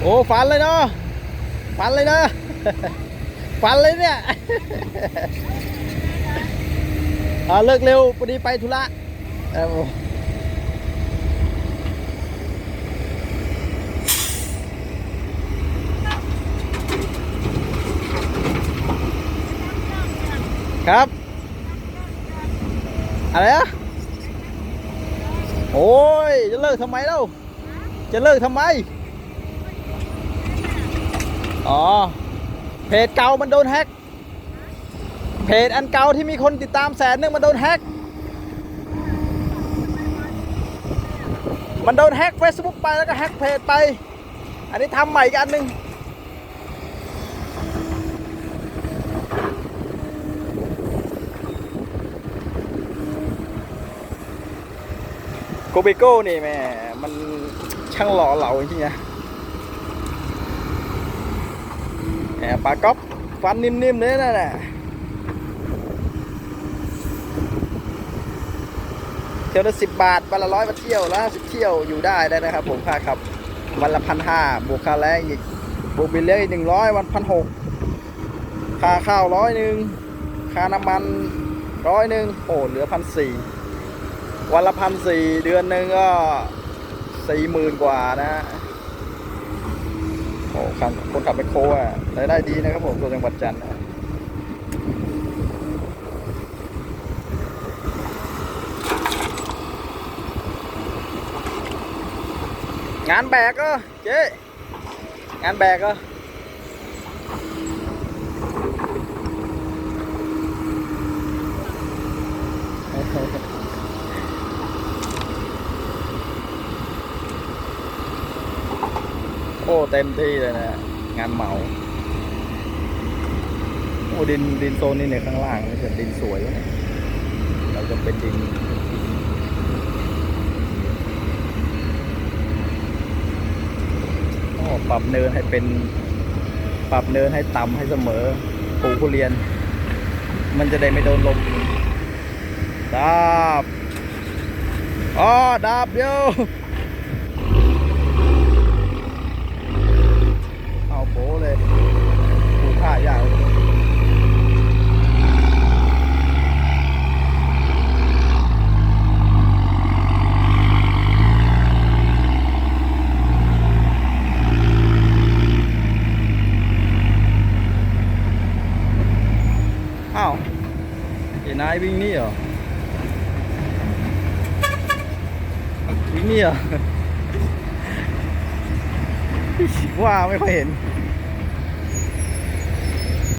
โอ้ฝันเลยเนาะฝันเลยนะฝันเลยเนี่ยอ่าเลิกเร็วพอดีไปธุระเอ้าครับ อะไรอะโอ้ย จะเลิกทำไมเล่า จะเลิกทำไม อ๋อ เพจเก่ามันโดนแฮ็ก เพจอันเก่าที่มีคนติดตามแสนนึงมันโดนแฮ็ก มันโดนแฮ็ก Facebook ไปแล้วก็แฮ็กเพจไป อันนี้ทำใหม่อีกอันหนึ่งโกเบโก้นี่แม่ มันช่างหล่อเหลาจริงๆนะแหม ปลาก๊อฟฟันนิ่มๆเลยนั่นแหละเที่ยวละสิบบาทวันละร้อยมาเที่ยวละสิบเที่ยวอยู่ได้ได้นะครับ ผมค่าขับ วันละพันห้าบวกค่าแรงอีกบวกบิลเลี้ยงอีกหนึ่งร้อยวันพันหกค่าข้าวร้อยหนึ่งค่าน้ำมันร้อยหนึ่งโอ้เหลือพันสี่วันละพันสี่เดือนหนึ่งก็สี่หมื่นกว่านะ โอ้คันคนขับไปโคอะรายได้ดีนะครับผมตัวจังหวัดจันทร์งานแบกก็เจ๊งานแบกก็โอ้เต็มที่เลยนะงานเหมาโอ้ดินดินโซนนี้เนี่ยข้างล่างนี่เป็นดินสวยวะเราจะเป็นดินโอ้ปรับเนินให้เป็นปรับเนินให้ต่ำให้เสมอปลูกทุเรียน มันจะได้ไม่โดนลมดาบอ๋อดาบเดียว เอาโบเลยปลูกผ้ายาวอ้าวไอ้ นายวิ่งนี่เหรอ วิ่งนี่เหรอว่าไม่ค่อยเห็น